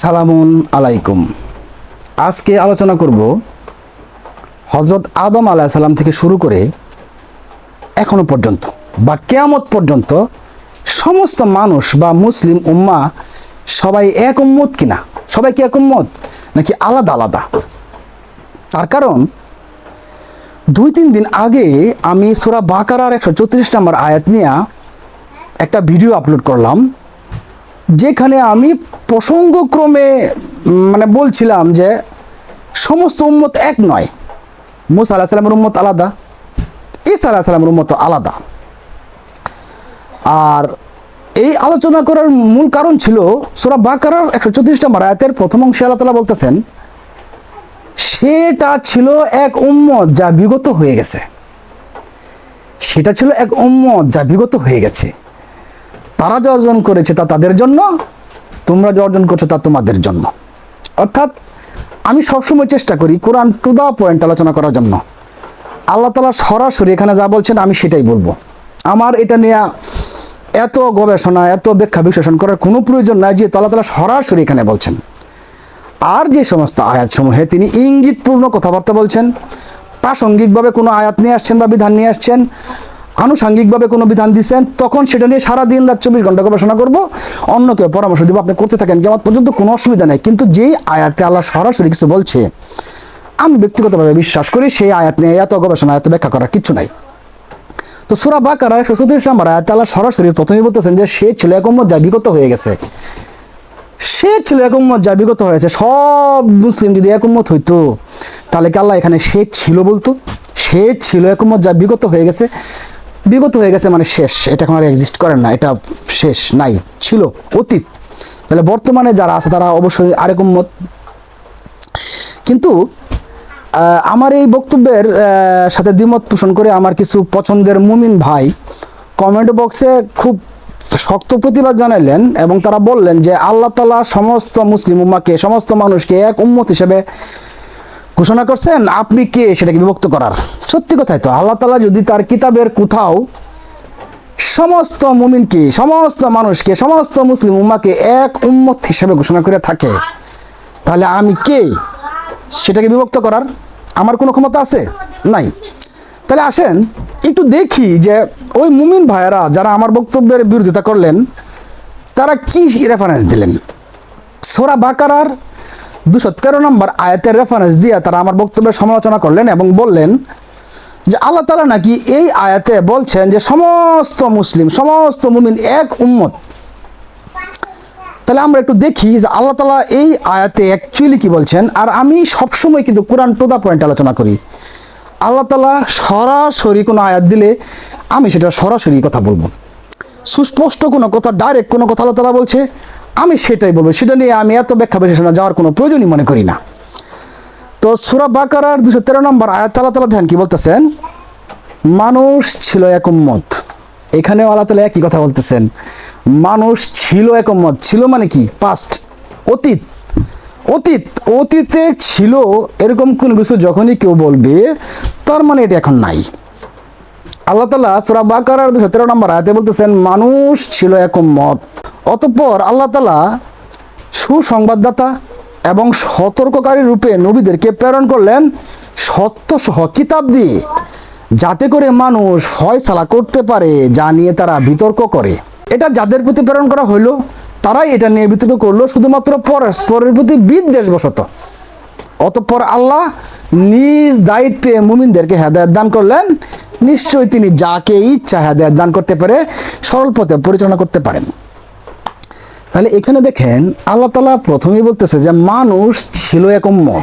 সালামুন আলাইকুম। আজকে আলোচনা করব হজরত আদম আলাইসাল্লাম থেকে শুরু করে এখনও পর্যন্ত বা কেয়ামত পর্যন্ত সমস্ত মানুষ বা মুসলিম উম্মা সবাই এক উম্মত কিনা? সবাই কি এক উম্মত? নাকি আলাদা আলাদা? তার কারণ দুই তিন দিন আগে আমি সুরা বাকারার একশো চৌত্রিশ নম্বর আয়াত নিয়ে একটা ভিডিও আপলোড করলাম। যেখানে আমি প্রসঙ্গক্রমে মানে বলছিলাম যে সমস্ত উম্মত এক নয়। মুসা আলাহ সাল্লামের উম্মত আলাদা, ঈসা আলাহ সাল্লামের উম্মত আলাদা। আর এই আলোচনা করার মূল কারণ ছিল সুরা বাকারার একশো চৌত্রিশ নম্বর আয়াতের প্রথম অংশে আল্লাহ তালা বলতেছেন, সেটা ছিল এক উম্মত যা বিগত হয়ে গেছে। সেটা ছিল এক উম্মত যা বিগত হয়ে গেছে। তারা যা অর্জন করেছে তা তাদের জন্য, তোমরা যা অর্জন করছ তা তোমাদের জন্য। অর্থাৎ আমি সবসময় চেষ্টা করি কোরআন টু দা পয়েন্ট আলোচনা করার জন্য। আল্লাহ তালা সরাসরি এখানে যা বলছেন আমি সেটাই বলব। আমার এটা নিয়ে এত গবেষণা, এত ব্যাখ্যা বিশ্লেষণ করার কোনো প্রয়োজন নাই যে আল্লাহ তালা সরাসরি এখানে বলছেন। আর যে সমস্ত আয়াতসমূহে তিনি ইঙ্গিতপূর্ণ কথাবার্তা বলছেন, প্রাসঙ্গিকভাবে কোনো আয়াত নিয়ে আসছেন বা বিধান নিয়ে আসছেন আনুষাঙ্গিকভাবে কোনো বিধান দিচ্ছেন তখন সেটা নিয়ে সারা দিন রাত চব্বিশ ঘণ্টা গবেষণা করব। অন্য কেউ পরামর্শ দিব, আপনি করতে থাকেন, কেমন পর্যন্ত কোনো অসুবিধা নেই। কিন্তু যেই আয়াতে আল্লাহ সরাসরি কিছু বলছে, আমি ব্যক্তিগতভাবে বিশ্বাস করি সেই আয়াত নিয়ে এত গবেষণা, এত ব্যাখ্যা করার কিছু নাই। তো সুরা বাকার একশো চৌত্রিশ নম্বর আয়াত আল্লাহ সরাসরি প্রথমেই বলতেছেন যে, সে ছিল এক উম্মত যা বিগত হয়ে গেছে। সে ছিল এক উম্মত যা বিগত হয়েছে সব মুসলিম যদি এক উম্মত হইতো, তাহলে কি আল্লাহ এখানে সে ছিল বলতো? সে ছিল এক উম্মত যা বিগত হয়ে গেছে। বিগত হয়ে গেছে মানে শেষ। এটা এখন আর এক্সিস্ট করে না, এটা শেষ, নাই, ছিল, অতীত। তাহলে বর্তমানে যারা আছে তারা অবশ্যই আরেক উম্মত কিন্তু আমার এই বক্তব্যের সাথে দ্বিমত পোষণ করে আমার কিছু পছন্দের মুমিন ভাই কমেন্ট বক্সে খুব শক্ত প্রতিবাদ জানাইলেন এবং তারা বললেন যে আল্লাহ তালা সমস্ত মুসলিম উম্মাকে, সমস্ত মানুষকে এক উম্মত হিসেবে ঘোষণা করছেন। আপনি কে সেটাকে বিভক্ত করার? সত্যি কথাই তো, আল্লাহ তালা যদি তার কিতাবের কোথাও সমস্ত মুমিনকে, সমস্ত মানুষকে, সমস্ত মুসলিম উম্মাকে এক উম্মত হিসেবে ঘোষণা করে থাকে, তাহলে আমি কে? সেটাকে বিভক্ত করার আমার কোনো ক্ষমতা আছে? নাই। তাহলে আসেন, একটু দেখি যে ওই মুমিন ভাইয়েরা যারা আমার বক্তব্যের বিরোধিতা করলেন, তারা কি রেফারেন্স দিলেন? সোরা বাকারার দুশো তেরো নম্বর আয়াতের রেফারেন্স দিয়ে তারা আমার বক্তব্যের সমালোচনা করলেন এবং বললেন যে আল্লাহ তালা নাকি এই আয়াতে বলছেন যে সমস্ত মুসলিম, সমস্ত মুমিন এক উম্মত। তাহলে আমরা একটু দেখি যে আল্লাহ তালা এই আয়াতে অ্যাকচুয়ালি কি বলছেন। আর আমি সবসময় কিন্তু কোরআন টু দা পয়েন্ট আলোচনা করি। আল্লাহ তালা সরাসরি কোনো আয়াত দিলে আমি সেটা সরাসরি কথা বলব। সুস্পষ্ট কোনো কথা ডাইরেক্ট কোনো কথা আল্লাহ তালা বলছে, আমি সেটাই বলব। সেটা নিয়ে আমি এত ব্যাখ্যা বিশ্লেষণে যাওয়ার কোনো প্রয়োজনই মনে করি না। তো সুরা বাকারার দুশো তেরো নম্বর আয়াত আল্লাহ তালা ধ্যান কি বলতেছেন? মানুষ ছিল এক উম্মত। এখানেও আল্লাহ তালা একই কথা বলতেছেন। মানুষ ছিল এক উম্মত। ছিল মানে কি? পাস্ট অতীত। অতীত, অতীতে ছিল এরকম কোন কিছু যখনই কেউ বলবে, তার মানে এটা এখন নাই। আল্লাহ তালা সুরা বাকারার দুশো তেরো নম্বর আয়াতে বলতেছেন, মানুষ ছিল এক উম্মত। অতঃপর আল্লাহ তালা সুসংবাদদাতা এবং সতর্ককারী রূপে নবীদেরকে প্রেরণ করলেন সত্য সহ কিতাব দিয়ে, যাতে করে মানুষ ফয়সালা করতে পারে, যা নিয়ে তারা বিতর্ক করে। এটা যাদের প্রতি প্রেরণ করা হইল, তারাই এটা নিয়ে বিতর্ক করল, শুধুমাত্র পরস্পরের প্রতি বিদ্বেষবশত। অতঃপর আল্লাহ নিজ দায়িত্বে মুমিনদেরকে হেদায়ত দান করলেন। নিশ্চয়ই তিনি যাকে ইচ্ছা হেদায়ত দান করতে পারে সরল পথে পরিচালনা করতে পারেন। তাহলে এখানে দেখেন আল্লাহ তালা প্রথমেই বলতেছে যে মানুষ ছিল এক উম্মত।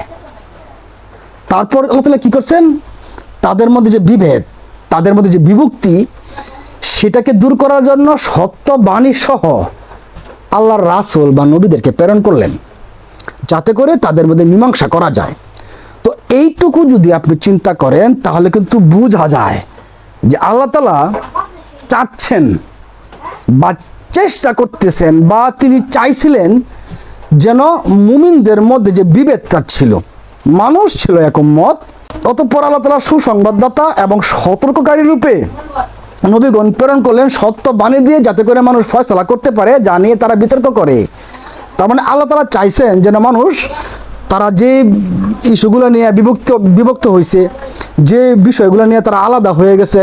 তারপর আল্লাহ তালা কি করছেন? তাদের মধ্যে যে বিভেদ, তাদের মধ্যে যে বিভক্তি, সেটাকে দূর করার জন্য সত্য বাণী সহ আল্লাহর রাসূল বা নবীদেরকে প্রেরণ করলেন। যাতে করে তাদের মধ্যে মীমাংসা করা যায়। তো এইটুকু যদি আপনি চিন্তা করেন, তাহলে কিন্তু বোঝা যায় যে আল্লাহ তালা চাচ্ছেন বা চেষ্টা করতেছেন বা তিনি চাইছিলেন যেন মুমিনদের মধ্যে যে বিভেদটা ছিল, মানুষ ছিল এক মত অতঃপর আল্লাহ সুসংবাদদাতা এবং সতর্ককারী রূপে নবীগণ প্রেরণ করলেন সত্য বাণী দিয়ে যাতে করে মানুষ ফয়সলা করতে পারে, যা নিয়ে তারা বিতর্ক করে। তার মানে আল্লাহ তালা চাইছেন যেন মানুষ তারা যে ইস্যুগুলো নিয়ে বিভক্ত বিভক্ত হয়েছে যে বিষয়গুলো নিয়ে তারা আলাদা হয়ে গেছে,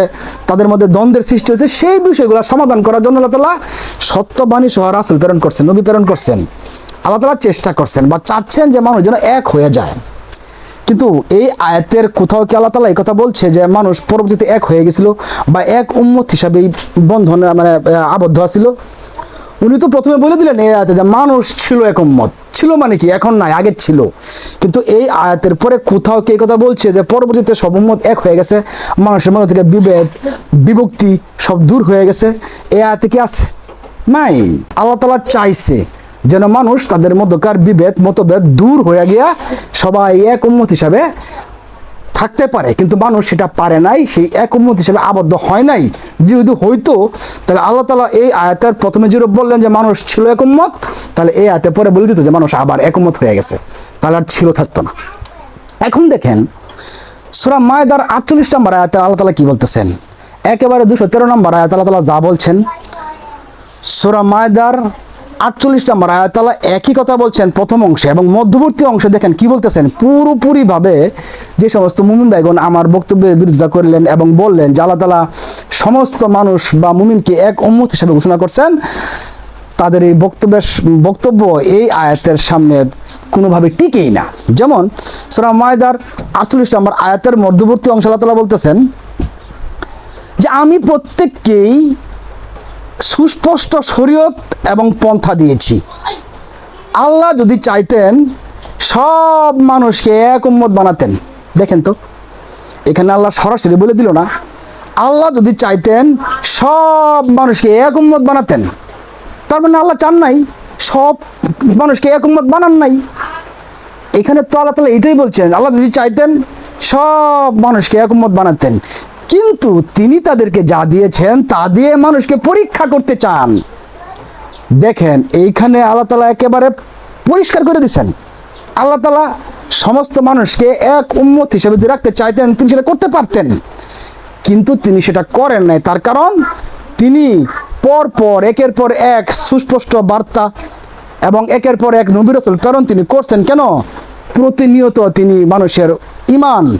তাদের মধ্যে দ্বন্দ্বের সৃষ্টি হয়েছে, সেই বিষয়গুলো সমাধান করার জন্য আল্লাহ তালা সত্যবাণী সহ রাসুল প্রেরণ করছেন, নবী প্রেরণ করছেন। আল্লাহ তালা চেষ্টা করছেন বা চাচ্ছেন যে মানুষ যেন এক হয়ে যায়। কিন্তু এই আয়াতের কোথাও কি আল্লাহ তালা এই কথা বলছে যে মানুষ পরবর্তীতে এক হয়ে গেছিল বা এক উম্মত হিসাবে বন্ধনে মানে আবদ্ধ আছিল? উনি তো প্রথমে বলে দিলেন এই আয়াতে যে মানুষ ছিল এক উম্মত। ছিল মানে কি? এখন নাই, আগে ছিল। কিন্তু এই আয়াতের পরে কোথাও কে কথা বলছে যে পরবর্তীতে সব উম্মত এক হয়ে গেছে, মানুষের মধ্যে থেকে বিভেদ, বিভক্তি সব দূর হয়ে গেছে। এই আয়াতে কি আছে? নাই। আল্লাহ তালা চাইছে যেন মানুষ তাদের মধ্যকার বিভেদ, মতভেদ দূর হয়ে গিয়া সবাই এক উম্মত হিসাবে থাকতে পারে, কিন্তু মানুষ সেটা পারে নাই, সেই এক উম্মত হিসেবে আবদ্ধ হয় নাই। যেহেতু হইতো, তাহলে আল্লাহ তালা এই আয়াতের প্রথমে যেরূপ বললেন যে মানুষ ছিল এক উম্মত, তাহলে এই আয়াতে পরে বলে দিত যে মানুষ আবার এক উম্মত হয়ে গেছে। তাহলে আর ছিল, থাকতো না। এখন দেখেন, সুরা মায়দার আটচল্লিশ নম্বর আয়াতে আল্লাহ তালা কি বলতেছেন? একেবারে দুশো তেরো নম্বর আয়াত আল্লাহ তালা যা বলছেন, সুরা মায়দার আটচল্লিশ নম্বর আয়াতালা একই কথা বলছেন প্রথম অংশে এবং মধ্যবর্তী অংশে দেখেন কি বলতেছেন? পুরোপুরিভাবে যে সমস্ত মুমিন বেগুন আমার বক্তব্যের বিরোধিতা করলেন এবং বললেন যে আল্লাহ তালা সমস্ত মানুষ বা মুমিনকে এক উম্মত হিসেবে ঘোষণা করছেন, তাদের এই বক্তব্যের বক্তব্য এই আয়াতের সামনে কোনোভাবে টিকেই না। যেমন সুরা মায়দার আটচল্লিশ নম্বর আয়াতের মধ্যবর্তী অংশ আল্লাহ তালা বলতেছেন যে আমি প্রত্যেককেই সুস্পষ্ট শরীয়ত এবং পন্থা দিয়েছি। আল্লাহ যদি চাইতেন, সব মানুষকে এক উম্মত বানাতেন। দেখেন তো, এখানে আল্লাহ সরাসরি বলে দিল না, আল্লাহ যদি চাইতেন, সব মানুষকে এক উম্মত বানাতেন। তার মানে আল্লাহ চান নাই, সব মানুষকে এক উম্মত বানান নাই। এখানে তো আল্লাহ তালা এটাই বলছেন, আল্লাহ যদি চাইতেন, সব মানুষকে এক উম্মত বানাতেন। কিন্তু তিনি তাদেরকে যা দিয়েছেন তা দিয়ে মানুষকে পরীক্ষা করতে চান। দেখেন, এইখানে আল্লাহ তালা একেবারে পরিষ্কার করে দিচ্ছেন। আল্লাহ তালা সমস্ত মানুষকে এক উম্মত হিসেবে যদি রাখতে চাইতেন, তিনি সেটা করতে পারতেন। কিন্তু তিনি সেটা করেন নাই। তার কারণ, তিনি পর পর, একের পর এক সুস্পষ্ট বার্তা এবং একের পর এক নবী কারণ তিনি করছেন কেন? প্রতিনিয়ত তিনি মানুষের ইমান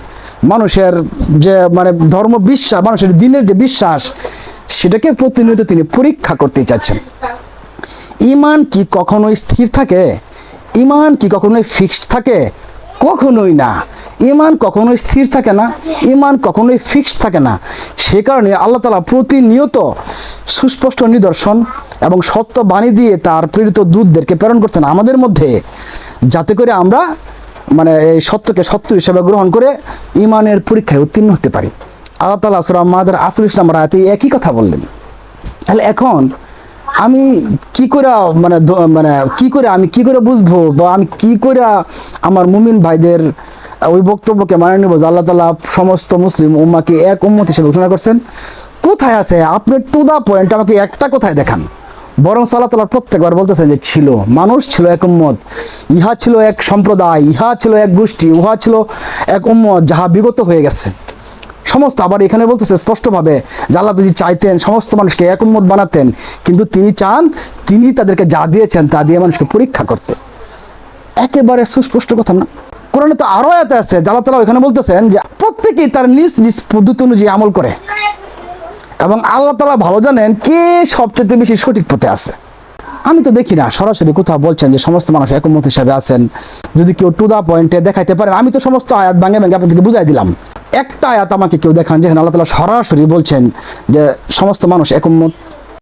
মানুষের যে মানে ধর্ম বিশ্বাস, মানুষের দিনের যে বিশ্বাস, সেটাকে প্রতিনিয়ত তিনি পরীক্ষা করতে চাচ্ছেন। ইমান কি কখনোই স্থির থাকে? ইমান কি কখনোই ফিক্সড থাকে? কখনোই না। ইমান কখনোই স্থির থাকে না, ইমান কখনোই ফিক্সড থাকে না। সে কারণে আল্লাহ তালা প্রতিনিয়ত সুস্পষ্ট নিদর্শন এবং সত্য বাণী দিয়ে তার প্রেরিত দূতদেরকে প্রেরণ করছেন আমাদের মধ্যে, যাতে করে আমরা মানে এই সত্যকে সত্য হিসেবে গ্রহণ করে ইমানের পরীক্ষায় উত্তীর্ণ হতে পারি। আল্লাহ তালা সুরা মাদের আসল ইসলাম রায়তে একই কথা বললেন। তাহলে এখন আমি কি করে মানে মানে কি করে, আমি কি করে বুঝব বা আমি কি করে আমার মুমিন ভাইদের ওই বক্তব্যকে মানে নেব যে আল্লাহ তালা সমস্ত মুসলিম উম্মাকে এক উম্মত হিসেবে ঘোষণা করছেন? কোথায় আছে? আপনি টু দা পয়েন্ট আমাকে একটা কোথায় দেখান। বরং সাল্লাহ তালা প্রত্যেকবার বলতেছেন যে ছিল, মানুষ ছিল এক উম্মত, ইহা ছিল এক সম্প্রদায়, ইহা ছিল এক গোষ্ঠী, উহা ছিল এক উম্মত যাহা বিগত হয়ে গেছে। সমস্ত আবার এখানে বলতেছে স্পষ্টভাবে আল্লাহ যদি চাইতেন সমস্ত মানুষকে এক উম্মত বানাতেন, কিন্তু তিনি চান, তিনি তাদেরকে যা দিয়েছেন তা দিয়ে মানুষকে পরীক্ষা করতে। একেবারে সুস্পষ্ট কথা না। কোরআনে তো আরও এত আছে আল্লাহ তালা এখানে বলতেছেন যে প্রত্যেকেই তার নিজ নিজ পদ্ধতি অনুযায়ী আমল করে। এবং আল্লাহ তালা ভালো জানেন কে সবচেয়ে বেশি সঠিক পথে আছে। আমি তো দেখি না, সরাসরি কোথাও বলছেন যে সমস্ত মানুষ একমত হিসাবে আছেন। যদি কেউ টু দা পয়েন্টে দেখাইতে পারেন, আমি তো সমস্ত আয়াত ভাঙে ভাঙে আপনাদেরকে বুঝাই দিলাম। একটা আয়াত আমাকে কেউ দেখান যেখানে আল্লাহ তালা সরাসরি বলছেন যে সমস্ত মানুষ একমত